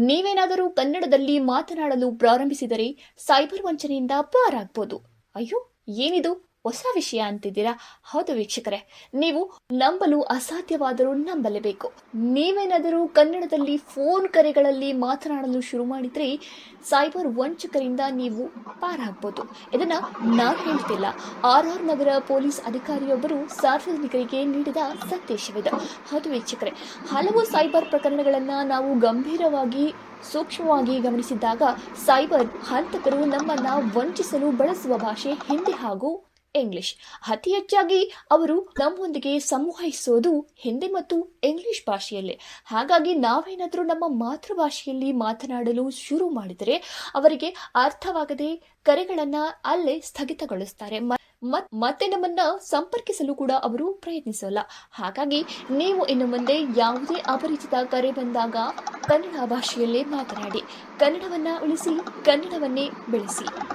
ನೀವೇನಾದರೂ ಕನ್ನಡದಲ್ಲಿ ಮಾತನಾಡಲು ಪ್ರಾರಂಭಿಸಿದರೆ ಸೈಬರ್ ವಂಚನೆಯಿಂದ ಪಾರಾಗಬಹುದು ಅಯ್ಯೋ ಏನಿದು? ಹೊಸ ವಿಷಯ ಅಂತಿದ್ದೀರಾ? ಹೌದು ವೀಕ್ಷಕರೇ, ನೀವು ನಂಬಲು ಅಸಾಧ್ಯವಾದರೂ ನಂಬಲೇಬೇಕು. ನೀವೇನಾದರೂ ಕನ್ನಡದಲ್ಲಿ ಫೋನ್ ಕರೆಗಳಲ್ಲಿ ಮಾತನಾಡಲು ಶುರು ಮಾಡಿದ್ರೆ ಸೈಬರ್ ವಂಚಕರಿಂದ ನೀವು ಪಾರಾಗ್ಬೋದು ಇದನ್ನು ನಾನು ಹೇಳ್ತಿಲ್ಲ ಆರ್ ಆರ್ ನಗರ ಪೊಲೀಸ್ ಅಧಿಕಾರಿಯೊಬ್ಬರು ಸಾರ್ವಜನಿಕರಿಗೆ ನೀಡಿದ ಸಂದೇಶವಿದೆ. ಹೌದು ವೀಕ್ಷಕರೇ, ಹಲವು ಸೈಬರ್ ಪ್ರಕರಣಗಳನ್ನು ನಾವು ಗಂಭೀರವಾಗಿ, ಸೂಕ್ಷ್ಮವಾಗಿ ಗಮನಿಸಿದಾಗ ಸೈಬರ್ ಹಂತಕರು ನಮ್ಮನ್ನು ವಂಚಿಸಲು ಬಳಸುವ ಭಾಷೆ ಹಿಂದಿ ಹಾಗೂ ಇಂಗ್ಲಿಷ್ ಅತಿ ಹೆಚ್ಚಾಗಿ ಅವರು ನಮ್ಮೊಂದಿಗೆ ಸಂವಹಿಸೋದು ಹಿಂದಿ ಮತ್ತು ಇಂಗ್ಲಿಷ್ ಭಾಷೆಯಲ್ಲೇ. ಹಾಗಾಗಿ ನಾವೇನಾದರೂ ನಮ್ಮ ಮಾತೃಭಾಷೆಯಲ್ಲಿ ಮಾತನಾಡಲು ಶುರು ಮಾಡಿದರೆ ಅವರಿಗೆ ಅರ್ಥವಾಗದೆ ಕರೆಗಳನ್ನ ಅಲ್ಲೇ ಸ್ಥಗಿತಗೊಳಿಸ್ತಾರೆ. ಮತ್ತೆ ನಮ್ಮನ್ನ ಸಂಪರ್ಕಿಸಲು ಕೂಡ ಅವರು ಪ್ರಯತ್ನಿಸಲ್ಲ. ಹಾಗಾಗಿ ನೀವು ಇನ್ನು ಮುಂದೆ ಯಾವುದೇ ಅಪರಿಚಿತ ಕರೆ ಬಂದಾಗ ಕನ್ನಡ ಭಾಷೆಯಲ್ಲೇ ಮಾತನಾಡಿ. ಕನ್ನಡವನ್ನ ಉಳಿಸಿ, ಕನ್ನಡವನ್ನೇ ಬೆಳೆಸಿ.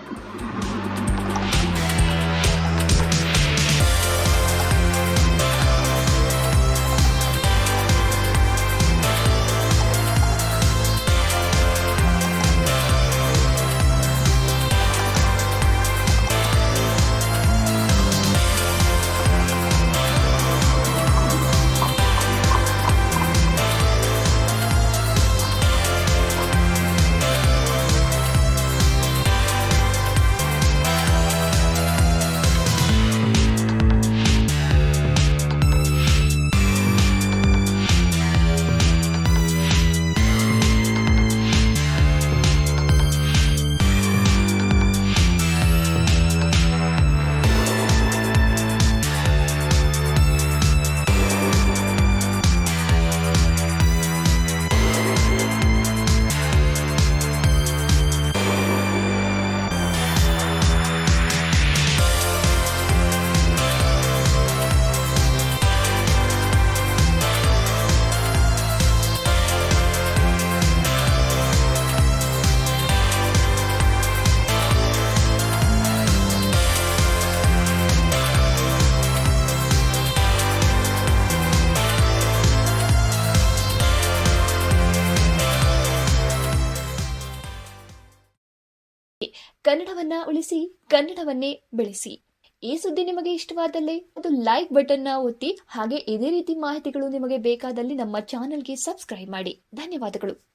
ಕನ್ನಡವನ್ನ ಉಳಿಸಿ, ಕನ್ನಡವನ್ನೇ ಬೆಳೆಸಿ. ಈ ಸುದ್ದಿ ನಿಮಗೆ ಇಷ್ಟವಾದಲ್ಲಿ ಅದು ಲೈಕ್ ಬಟನ್ನ ಒತ್ತಿ, ಹಾಗೆ ಇದೇ ರೀತಿ ಮಾಹಿತಿಗಳು ನಿಮಗೆ ಬೇಕಾದಲ್ಲಿ ನಮ್ಮ ಚಾನೆಲ್ಗೆ ಸಬ್ಸ್ಕ್ರೈಬ್ ಮಾಡಿ. ಧನ್ಯವಾದಗಳು.